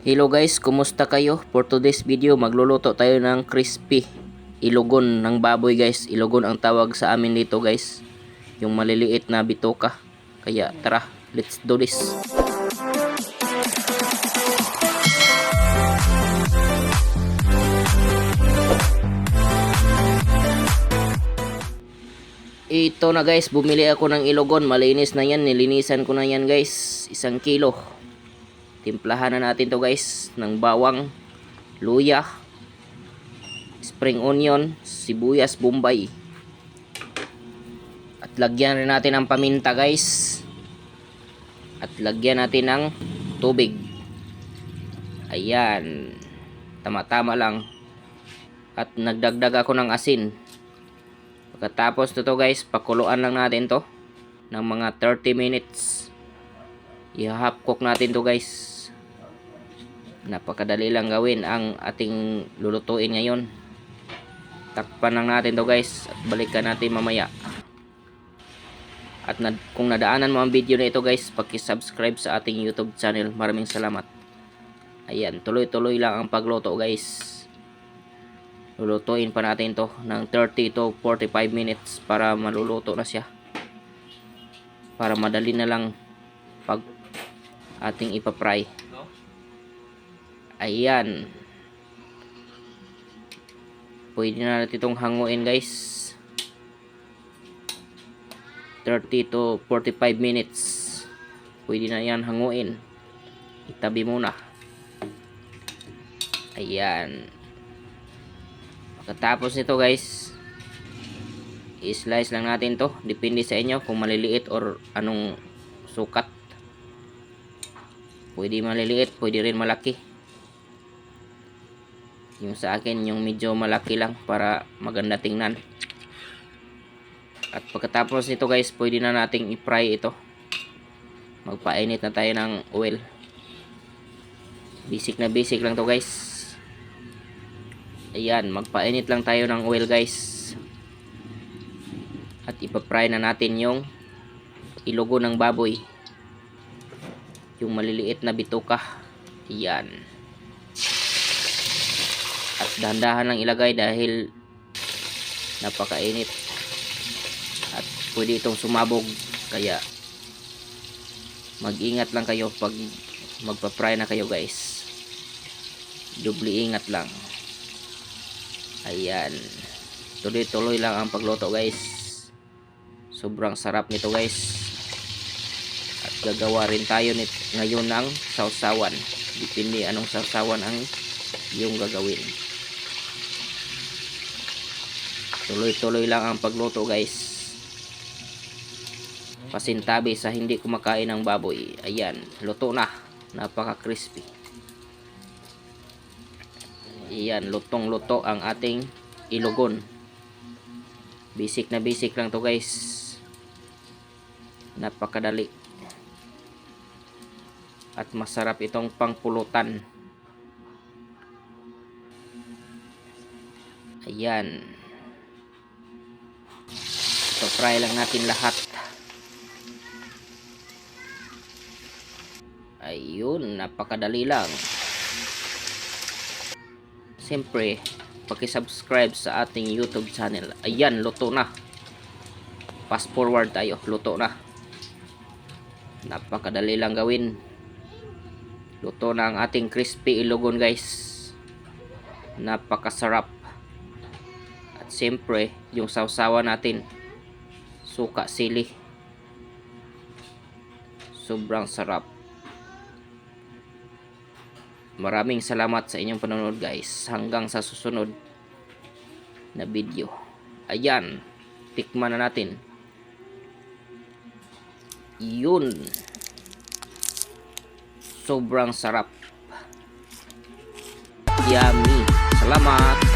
Hello guys, kumusta kayo? For today's video, magluluto tayo ng crispy ilugon ng baboy guys. Ilugon ang tawag sa amin dito guys. Yung maliliit na bitoka. Kaya tara, let's do this. Ito na guys, bumili ako ng ilugon. Malinis na yan, nilinisan ko na yan guys. Isang kilo. Timplahan na natin to guys ng bawang, luya, spring onion, sibuyas, bombay. At lagyan rin natin ng paminta guys. At lagyan natin ng tubig. Ayan. Tama-tama lang. At nagdagdag ako ng asin. Pagkatapos nito guys, pakuluan lang natin to ng mga 30 minutes. I-half cook natin to guys. Napakadali lang gawin ang ating lulutuin ngayon. Takpan lang natin to guys at balikan natin mamaya. At na, kung nadaanan mo ang video na ito guys, paki-subscribe sa ating YouTube channel. Maraming salamat. Ayan, tuloy-tuloy lang ang pagluto guys. Lulutuin pa natin to ng 30 to 45 minutes para maluluto na siya. Para madali na lang pag ating ipapry. Ayan. Pwede na natin itong hanguin guys. 30 to 45 minutes. Pwede na yan hanguin. Itabi muna. Ayan. Pagkatapos nito guys, i-slice lang natin to. Depende sa inyo kung maliliit or anong sukat. Pwede maliliit, pwede rin malaki. Yung sa akin, yung medyo malaki lang para maganda tingnan. At pagkatapos nito guys, pwede na nating i-fry ito. Magpainit na tayo ng oil. Basic na basic lang to guys. Ayan, magpainit lang tayo ng oil guys. At ipapry na natin yung ilugo ng baboy. Yung maliliit na bituka. Ayan. At dahan-dahan lang ilagay dahil napakainit. At pwede itong sumabog. Kaya mag-ingat lang kayo pag magpa-fry na kayo guys. Dubli ingat lang. Ayan. Tuloy-tuloy lang ang pagluto guys. Sobrang sarap nito guys. Gagawa rin tayo nit ngayon ng sausawan. Depende anong sausawan ang yung gagawin. Tuloy-tuloy lang ang pagluto guys. Pasintabi sa hindi kumakain ng baboy. Ayan, luto na. Napaka-crispy. Ayan, lutong-luto ang ating ilugon. Basic na basic lang to guys. Napakadali. At masarap itong pangpulutan. Ayan. So, fry lang natin lahat. Ayun, napakadali lang. Siyempre, paki-subscribe sa ating YouTube channel. Ayan, luto na. Fast forward tayo, luto na. Napakadali lang gawin. Luto na ang ating crispy ilugon guys. Napakasarap. At siyempre, yung sausawa natin. Suka sili. Sobrang sarap. Maraming salamat sa inyong panonood guys. Hanggang sa susunod na video. Ayan. Tikman na natin. Yun. Sobrang sarap. Yummy. Salamat.